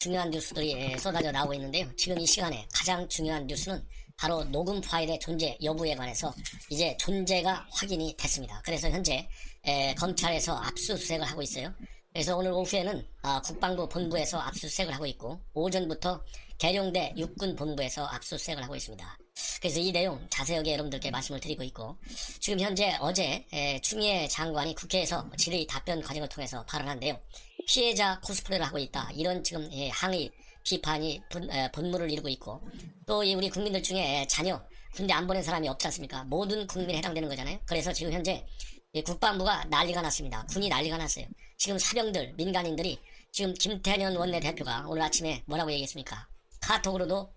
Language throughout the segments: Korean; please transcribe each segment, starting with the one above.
중요한 뉴스들이 예, 쏟아져 나오고 있는데요. 지금 이 시간에 가장 중요한 뉴스는 바로 녹음 파일의 존재 여부에 관해서 이제 존재가 확인이 됐습니다. 그래서 현재 에, 검찰에서 압수수색을 하고 있어요. 그래서 오늘 오후에는 아, 국방부 본부에서 압수수색을 하고 있고 오전부터 계룡대 육군 본부에서 압수수색을 하고 있습니다. 그래서 이 내용 자세하게 여러분들께 말씀을 드리고 있고 지금 현재 어제 에, 추미애 장관이 국회에서 질의 답변 과정을 통해서 발언한데요. 피해자 코스프레를 하고 있다. 이런 지금 예, 항의 비판이 분, 에, 본물을 이루고 있고 또 이 우리 국민들 중에 자녀 군대 안 보낸 사람이 없지 않습니까? 모든 국민에 해당되는 거잖아요. 그래서 지금 현재 이 국방부가 난리가 났습니다. 군이 난리가 났어요. 지금 사병들, 민간인들이 지금 김태년 원내대표가 오늘 아침에 뭐라고 얘기했습니까? 카톡으로도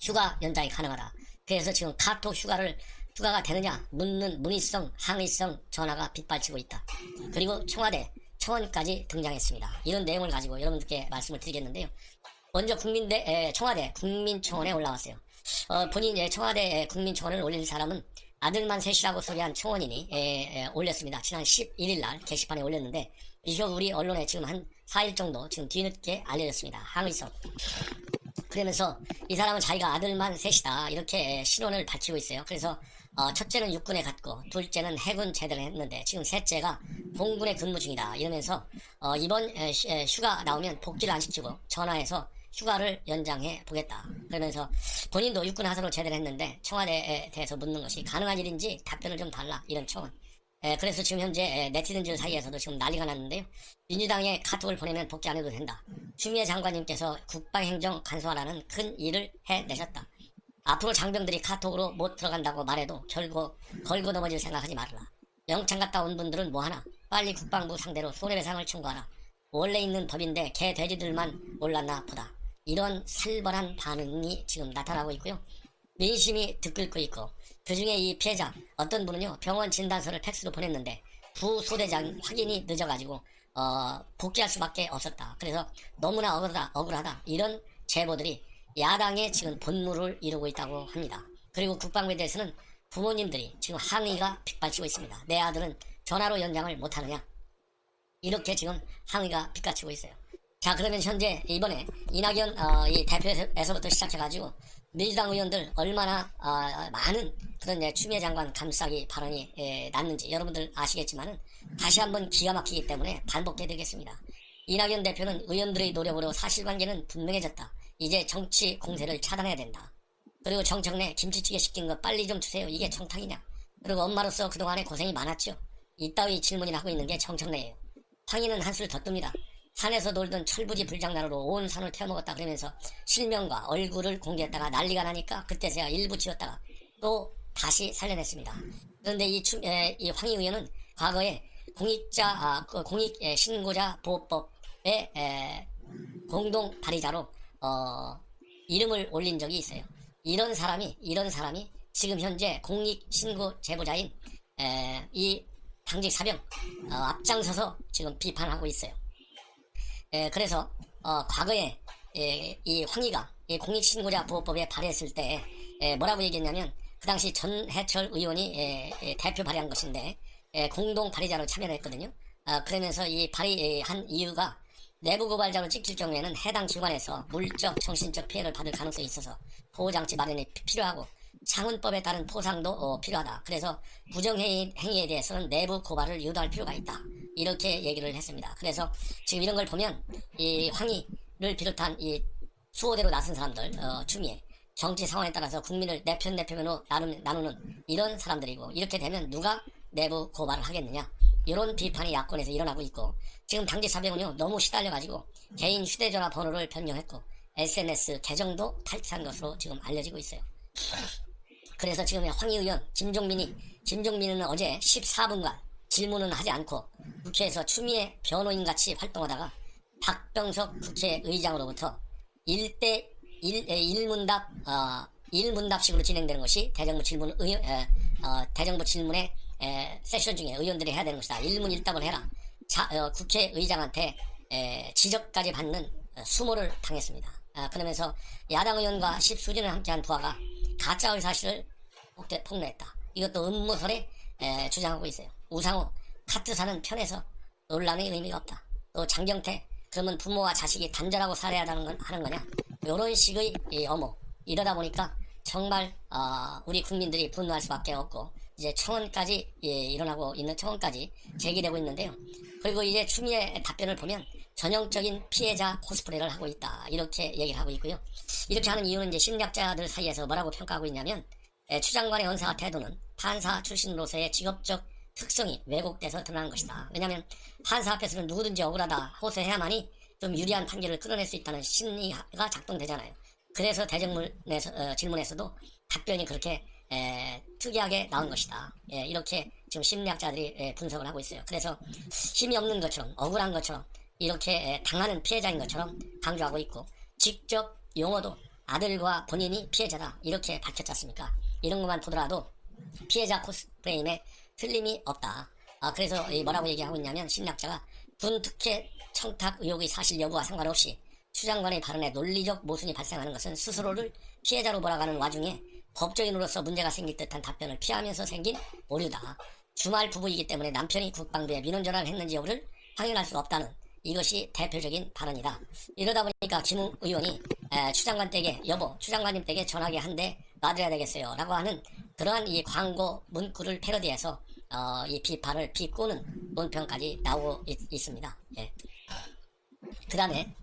휴가 연장이 가능하다. 그래서 지금 카톡 휴가를 휴가가 되느냐 묻는 문의성, 항의성 전화가 빗발치고 있다. 그리고 청와대 청원까지 등장했습니다. 이런 내용을 가지고 여러분들께 말씀을 드리겠는데요. 먼저 국민대 에, 청와대 국민청원에 올라왔어요. 어, 본인 예, 청와대 국민청원을 올린 사람은 아들만 셋이라고 소개한 청원인이 에, 에, 올렸습니다. 지난 11일 날 게시판에 올렸는데 이거 우리 언론에 지금 한 4일 정도 지금 뒤늦게 알려졌습니다. 항의성. 그러면서 이 사람은 자기가 아들만 셋이다 이렇게 신원을 밝히고 있어요. 그래서 어, 첫째는 육군에 갔고 둘째는 해군 제대를 했는데 지금 셋째가 공군에 근무 중이다 이러면서 어, 이번 에, 휴가 나오면 복귀를 안 시키고 전화해서 휴가를 연장해 보겠다. 그러면서 본인도 육군 하선을 제대를 했는데 청와대에 대해서 묻는 것이 가능한 일인지 답변을 좀 달라 이런 청원. 에, 그래서 지금 현재 에, 네티즌들 사이에서도 지금 난리가 났는데요. 민주당에 카톡을 보내면 복귀 안 해도 된다. 추미애 장관님께서 국방행정 간소화라는 큰 일을 해내셨다. 앞으로 장병들이 카톡으로 못 들어간다고 말해도 결국 걸고 넘어질 생각하지 말아라. 영창 갔다 온 분들은 뭐하나? 빨리 국방부 상대로 손해배상을 청구하라. 원래 있는 법인데 개 돼지들만 몰랐나 보다. 이런 살벌한 반응이 지금 나타나고 있고요. 민심이 들끓고 있고 그 중에 이 피해자 어떤 분은요 병원 진단서를 팩스로 보냈는데 부소대장 확인이 늦어가지고 어, 복귀할 수밖에 없었다. 그래서 너무나 억울하다, 억울하다 이런 제보들이 야당의 지금 본물을 이루고 있다고 합니다. 그리고 국방부에 대해서는 부모님들이 지금 항의가 빗발치고 있습니다. 내 아들은 전화로 연장을 못하느냐 이렇게 지금 항의가 빗발치고 있어요. 자 그러면 현재 이번에 이낙연 어, 이 대표에서부터 시작해가지고 민주당 의원들 얼마나 어, 많은 그런 예, 추미애 장관 감싸기 발언이 예, 났는지 여러분들 아시겠지만은 다시 한번 기가 막히기 때문에 반복해드리겠습니다. 이낙연 대표는 의원들의 노력으로 사실관계는 분명해졌다. 이제 정치 공세를 차단해야 된다. 그리고 정청래 김치찌개 시킨 거 빨리 좀 주세요. 이게 청탁이냐? 그리고 엄마로서 그동안에 고생이 많았죠. 이따위 질문이나 하고 있는 게 정청래예요. 황희는 한술 더 뜹니다. 산에서 놀던 철부지 불장난으로 온 산을 태워먹었다 그러면서 실명과 얼굴을 공개했다가 난리가 나니까 그때서야 일부 지웠다가 또 다시 살려냈습니다. 그런데 이, 추, 에, 이 황희 의원은 과거에 공익자 아, 그 공익 에, 신고자 보호법의 에, 공동 발의자로 어, 이름을 올린 적이 있어요. 이런 사람이 이런 사람이 지금 현재 공익 신고 제보자인 에, 이 당직 사병 어, 앞장서서 지금 비판하고 있어요. 에, 그래서 어, 과거에 에, 이 황희가 이 공익 신고자 보호법에 발의했을 때 에, 뭐라고 얘기했냐면 그 당시 전해철 의원이 에, 에, 대표 발의한 것인데 에, 공동 발의자로 참여를 했거든요. 아, 그러면서 이 발의한 이유가 내부 고발자로 찍힐 경우에는 해당 기관에서 물적, 정신적 피해를 받을 가능성이 있어서 보호장치 마련이 피- 필요하고 창훈법에 따른 포상도 어, 필요하다. 그래서 부정행위 행위에 대해서는 내부 고발을 유도할 필요가 있다. 이렇게 얘기를 했습니다. 그래서 지금 이런 걸 보면 이 황희를 비롯한 이 수호대로 나선 사람들, 어, 추미애 정치 상황에 따라서 국민을 내 편 내 편으로 나누는 이런 사람들이고 이렇게 되면 누가 내부 고발을 하겠느냐 이런 비판이 야권에서 일어나고 있고 지금 당직 사병은요 너무 시달려가지고 개인 휴대전화 번호를 변경했고 SNS 계정도 탈퇴한 것으로 지금 알려지고 있어요. 그래서 지금 황희 의원 김종민이 김종민은 어제 14분간 질문은 하지 않고 국회에서 추미애 변호인 같이 활동하다가 박병석 국회의장으로부터 1대 1, 1문답 어, 1문답식으로 진행되는 것이 대정부 질문 의, 에, 어, 대정부 질문의 에, 세션 중에 의원들이 해야 되는 것이다. 1문 1답을 해라. 자, 어, 국회의장한테 에, 지적까지 받는 어, 수모를 당했습니다. 아, 그러면서 야당 의원과 십수년을 함께한 부하가 가짜 의사실을 폭대, 폭로했다. 이것도 음모설에 에, 주장하고 있어요. 우상호 카트 사는 편에서 논란의 의미가 없다. 또 장경태 그러면 부모와 자식이 단절하고 하는, 건, 하는 거냐? 이런 식의 이 어머 이러다 보니까 정말 어, 우리 국민들이 분노할 수밖에 없고 이제 청원까지 예, 일어나고 있는 청원까지 제기되고 있는데요. 그리고 이제 추미애 답변을 보면 전형적인 피해자 코스프레를 하고 있다 이렇게 얘기를 하고 있고요. 이렇게 하는 이유는 이제 심리학자들 사이에서 뭐라고 평가하고 있냐면 에, 추장관의 언사 태도는 판사 출신으로서의 직업적 특성이 왜곡돼서 드러난 것이다. 왜냐하면 판사 앞에서는 누구든지 억울하다 호소해야만이 좀 유리한 판결을 끌어낼 수 있다는 심리가 작동되잖아요. 그래서 대정문에서 어, 질문에서도 답변이 그렇게 에, 특이하게 나온 것이다. 예, 이렇게 지금 심리학자들이 예, 분석을 하고 있어요. 그래서 힘이 없는 것처럼 억울한 것처럼 이렇게 에, 당하는 피해자인 것처럼 강조하고 있고 직접 용어도 아들과 본인이 피해자다 이렇게 밝혔지 않습니까? 이런 것만 보더라도 피해자 코스프레임에 틀림이 없다. 아, 그래서 이 뭐라고 얘기하고 있냐면 심리학자가 군 특혜 청탁 의혹의 사실 여부와 상관없이 추 장관의 발언에 논리적 모순이 발생하는 것은 스스로를 피해자로 몰아가는 와중에 법조인으로서 문제가 생길 듯한 답변을 피하면서 생긴 오류다. 주말 부부이기 때문에 남편이 국방부에 민원 전화를 했는지 여부를 확인할 수 없다는 이것이 대표적인 발언이다. 이러다 보니까 김웅 의원이 에, 추 장관 댁에 여보 추 장관님 댁에 전화기 한 대 놔드려야 되겠어요 라고 하는 그러한 이 광고 문구를 패러디해서 어, 이 비판을 비꼬는 논평까지 나오고 있, 습니다 예. 그 다음에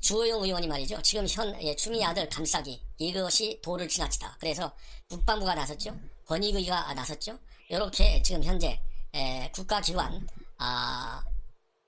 주호영 의원이 말이죠. 지금 현 예, 추미 아들 감싸기 이것이 도를 지나치다. 그래서 국방부가 나섰죠. 권익위가 나섰죠. 이렇게 지금 현재 에, 국가기관 아,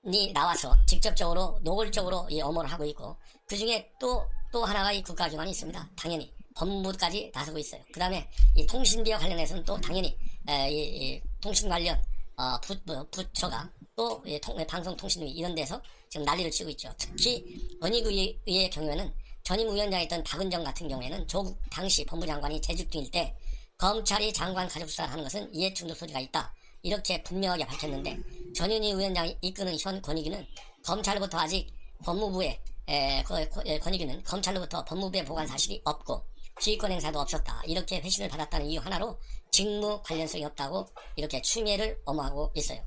이 나와서 직접적으로 노골적으로 이 엄호를 하고 있고 그 중에 또 또 하나가 이 국가기관이 있습니다. 당연히 법무부까지 나서고 있어요. 그 다음에 이 통신비와 관련해서는 또 당연히 에, 이, 이 통신 관련 어, 부, 뭐, 부처가 또 예, 통, 방송통신위 이런 데서 지금 난리를 치고 있죠. 특히 원익의의 경우에는 전임 위원장이었던 박은정 같은 경우에는 조국 당시 법무장관이 재직 중일 때 검찰이 장관 가족 수사를 하는 것은 이해충돌 소지가 있다. 이렇게 분명하게 밝혔는데 전현희 위원장이 이끄는 현 권익위는 검찰로부터 아직 법무부에 에, 권익위는 검찰로부터 법무부에 보관 사실이 없고 지휘권 행사도 없었다. 이렇게 회신을 받았다는 이유 하나로 직무 관련성이 없다고 이렇게 추미애를 엄호하고 있어요.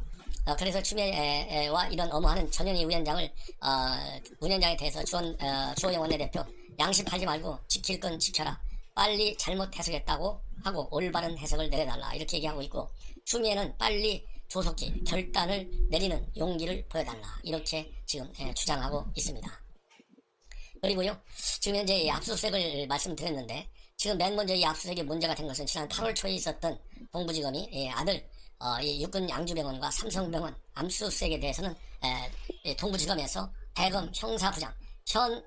어, 그래서 추미애와 이런 엄호하는 전현희 위원장을 어, 위원장에 대해서 주원, 어, 주호영 원내대표 양심하지 말고 지킬 건 지켜라. 빨리 잘못 해석했다고 하고 올바른 해석을 내려달라. 이렇게 얘기하고 있고 추미애는 빨리 조속히 결단을 내리는 용기를 보여달라. 이렇게 지금 예, 주장하고 있습니다. 그리고요, 지금 현재 이 압수수색을 말씀드렸는데, 지금 맨 먼저 이 압수수색이 문제가 된 것은 지난 8월 초에 있었던 동부지검이 예, 아들 어, 이 육군 양주병원과 삼성병원 압수수색에 대해서는 에, 동부지검에서 대검 형사부장 현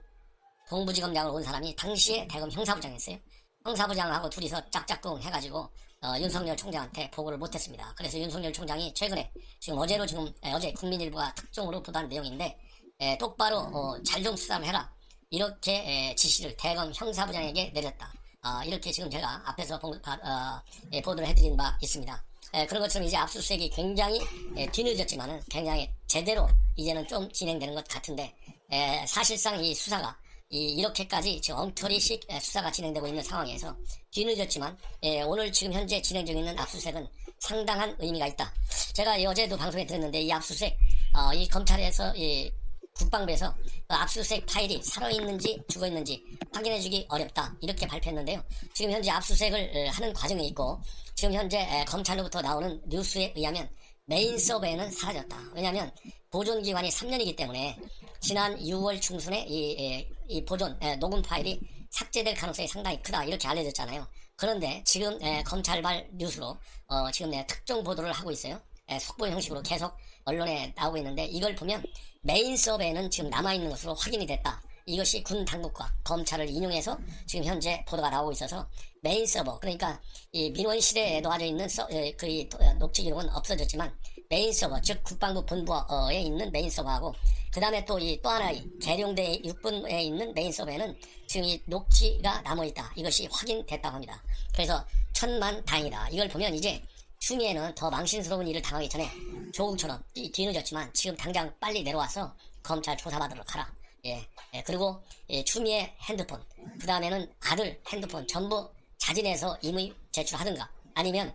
동부지검장으로 온 사람이 당시에 대검 형사부장이었어요. 형사부장하고 둘이서 짝짝꿍 해가지고 어, 윤석열 총장한테 보고를 못했습니다. 그래서 윤석열 총장이 최근에 지금 어제로 지금 에, 어제 국민일보가 특종으로 보도한 내용인데 에, 똑바로 어, 잘좀 수사를 해라 이렇게 에, 지시를 대검 형사부장에게 내렸다. 어, 이렇게 지금 제가 앞에서 보, 어, 예, 보도를 해드린 바 있습니다. 에, 그런 것처럼 이제 압수수색이 굉장히 에, 뒤늦었지만은 굉장히 제대로 이제는 좀 진행되는 것 같은데 에, 사실상 이 수사가 이, 이렇게까지 지금 엉터리식 에, 수사가 진행되고 있는 상황에서 뒤늦었지만 에, 오늘 지금 현재 진행 중에 있는 압수수색은 상당한 의미가 있다. 제가 어제도 방송에 들었는데 이 압수수색 어, 이 검찰에서 이 국방부에서 그 압수수색 파일이 살아있는지 죽어있는지 확인해주기 어렵다 이렇게 발표했는데요. 지금 현재 압수수색을 하는 과정에 있고 지금 현재 검찰로부터 나오는 뉴스에 의하면 메인 서버에는 사라졌다. 왜냐하면 보존 기간이 3년이기 때문에 지난 6월 중순에 이, 이 보존 녹음 파일이 삭제될 가능성이 상당히 크다 이렇게 알려졌잖아요. 그런데 지금 검찰발 뉴스로 어, 지금 특정 보도를 하고 있어요. 속보 형식으로 계속 언론에 나오고 있는데 이걸 보면 메인 서버에는 지금 남아있는 것으로 확인이 됐다. 이것이 군 당국과 검찰을 인용해서 지금 현재 보도가 나오고 있어서 메인 서버 그러니까 이 민원실에 놓아져 있는 서, 그 녹취 기록은 없어졌지만 메인 서버 즉 국방부 본부에 있는 메인 서버하고 그 다음에 또 이 또 하나의 계룡대 육군에 있는 메인 서버에는 지금 이 녹취가 남아 있다. 이것이 확인됐다고 합니다. 그래서 천만 다행이다. 이걸 보면 이제 추미애는 더 망신스러운 일을 당하기 전에 조국처럼 뒤늦었지만 지금 당장 빨리 내려와서 검찰 조사받으러 가라. 예, 예 그리고 예, 추미애 핸드폰, 그 다음에는 아들 핸드폰 전부 자진해서 임의 제출하든가 아니면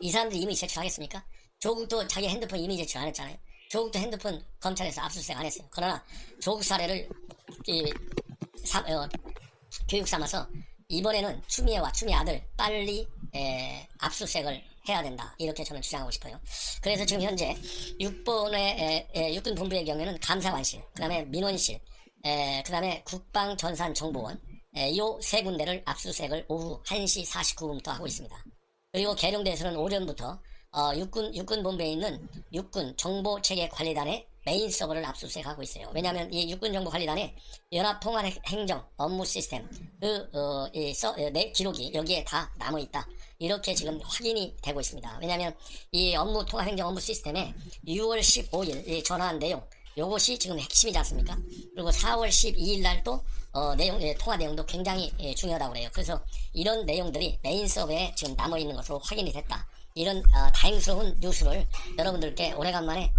이 사람들 임의 제출하겠습니까? 조국도 자기 핸드폰 임의 제출 안 했잖아요. 조국도 핸드폰 검찰에서 압수수색 안 했어요. 그러나 조국 사례를 이, 사- 어, 교육 삼아서 이번에는 추미애와 추미애 아들 빨리 에, 압수수색을 해야 된다. 이렇게 저는 주장하고 싶어요. 그래서 지금 현재 6번의 육군 본부의 경우에는 감사관실, 그다음에 민원실, 그 다음에 국방 전산 정보원 이 세 군데를 압수수색을 오후 1시 49분부터 하고 있습니다. 그리고 계룡대에서는 오전부터 어, 육군 육군 본부에 있는 육군 정보체계 관리단의 메인 서버를 압수수색하고 있어요. 왜냐하면 이 육군 정보 관리단의 연합 통합 행정 업무 시스템 그 어, 이 서, 어, 내 기록이 여기에 다 남아 있다. 이렇게 지금 확인이 되고 있습니다. 왜냐하면 이 업무 통합 행정 업무 시스템에 6월 15일 이 전화한 내용 요것이 지금 핵심이지 않습니까? 그리고 4월 12일 날또 어, 내용, 예, 통화 내용도 굉장히 예, 중요하다고 그래요. 그래서 이런 내용들이 메인 서버에 지금 남아 있는 것으로 확인이 됐다. 이런 어, 다행스러운 뉴스를 여러분들께 오래간만에 에,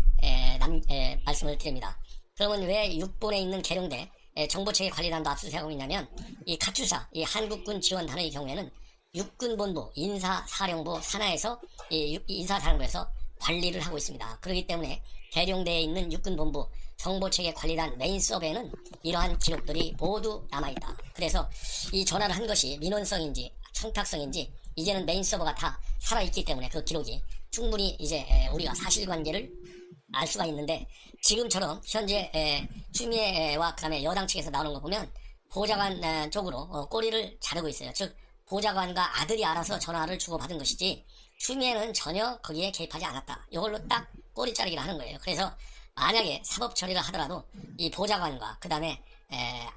남, 에, 말씀을 드립니다. 그러면 왜 6본에 있는 계룡대 에, 정보체계 관리단도 압수수색하고 있냐면 이 카투사, 이 한국군 지원단의 경우에는 육군본부, 인사사령부 산하에서 이 유- 인사사령부에서 관리를 하고 있습니다. 그렇기 때문에 계룡대에 있는 육군본부 정보체계 관리단 메인 서버에는 이러한 기록들이 모두 남아있다. 그래서 이 전화를 한 것이 민원성인지 청탁성인지 이제는 메인 서버가 다 살아있기 때문에 그 기록이 충분히 이제 에, 우리가 사실관계를 알 수가 있는데 지금처럼 현재 에, 추미애와 그다음에 여당 측에서 나오는 거 보면 보좌관 에, 쪽으로 어, 꼬리를 자르고 있어요. 즉 보좌관과 아들이 알아서 전화를 주고받은 것이지 추미애는 전혀 거기에 개입하지 않았다. 이걸로 딱 꼬리 자르기를 하는 거예요. 그래서 만약에 사법 처리를 하더라도 이 보좌관과 그 다음에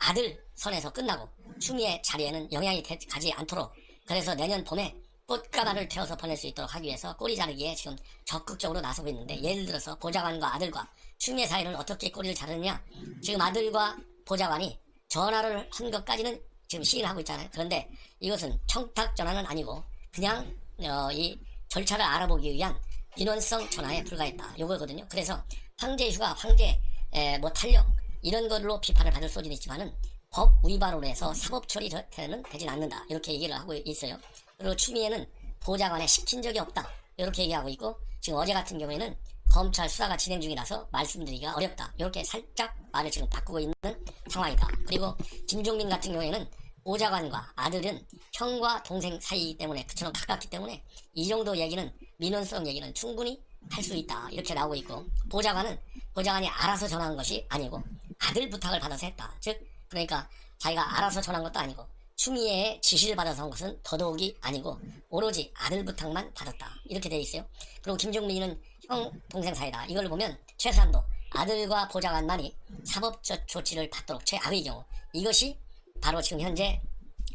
아들 선에서 끝나고 추미애 자리에는 영향이 되- 가지 않도록 그래서 내년 봄에 꽃가마를 태워서 보낼 수 있도록 하기 위해서 꼬리 자르기에 지금 적극적으로 나서고 있는데 예를 들어서 보좌관과 아들과 추미애 사이를 어떻게 꼬리를 자르느냐 지금 아들과 보좌관이 전화를 한 것까지는 지금 시인을 하고 있잖아요. 그런데 이것은 청탁 전화는 아니고 그냥 어, 이 절차를 알아보기 위한 민원성 전화에 불과했다. 요거거든요. 그래서 황제 휴가, 황제 에, 뭐 탄력 이런 걸로 비판을 받을 소지는 있지만은 법 위반으로 해서 사법 처리는 되진 않는다. 이렇게 얘기를 하고 있어요. 그리고 추미애는 보좌관에 시킨 적이 없다. 이렇게 얘기하고 있고 지금 어제 같은 경우에는 검찰 수사가 진행 중이라서 말씀드리기가 어렵다. 이렇게 살짝 말을 지금 바꾸고 있는 상황이다. 그리고 김종민 같은 경우에는 보좌관과 아들은 형과 동생 사이이기 때문에 그처럼 가깝기 때문에 이 정도 얘기는 민원성 얘기는 충분히 할 수 있다 이렇게 나오고 있고 보좌관은 보좌관이 알아서 전화한 것이 아니고 아들 부탁을 받아서 했다 즉 그러니까 자기가 알아서 전화한 것도 아니고 추미애의 지시를 받아서 한 것은 더더욱이 아니고 오로지 아들 부탁만 받았다. 이렇게 돼 있어요. 그리고 김종민이는 형 동생 사이다. 이걸 보면 최소한도 아들과 보좌관만이 사법 조- 조치를 받도록 최악의 경우 이것이 바로 지금 현재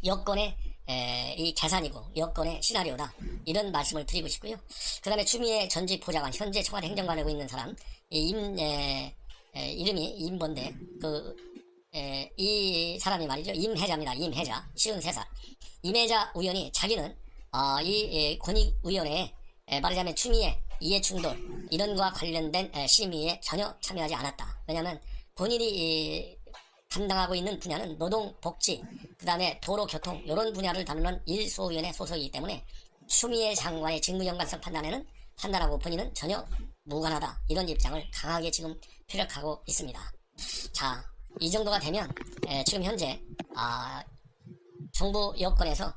여권의 에, 이 계산이고 여권의 시나리오다. 이런 말씀을 드리고 싶고요. 그 다음에 추미애 전직 보좌관 현재 청와대 행정관을 하고 있는 사람 이임 이름이 임번데 그 에, 이 사람이 말이죠 임혜자입니다. 임혜자 53살 임혜자 의원이 자기는 어, 이 에, 권익위원회에 에, 말하자면 추미애 이해충돌 이런 거와 관련된 에, 심의에 전혀 참여하지 않았다. 왜냐하면 본인이 이, 담당하고 있는 분야는 노동, 복지, 그 다음에 도로, 교통 이런 분야를 다루는 일소위원회 소속이기 때문에 추미애 장관의 직무 연관성 판단에는 판단하고 본인은 전혀 무관하다 이런 입장을 강하게 지금 피력하고 있습니다. 자, 이 정도가 되면 에, 지금 현재 아, 정부 여권에서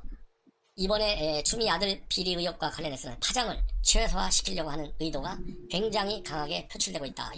이번에 에, 추미 아들 비리 의혹과 관련해서는 파장을 최소화시키려고 하는 의도가 굉장히 강하게 표출되고 있다.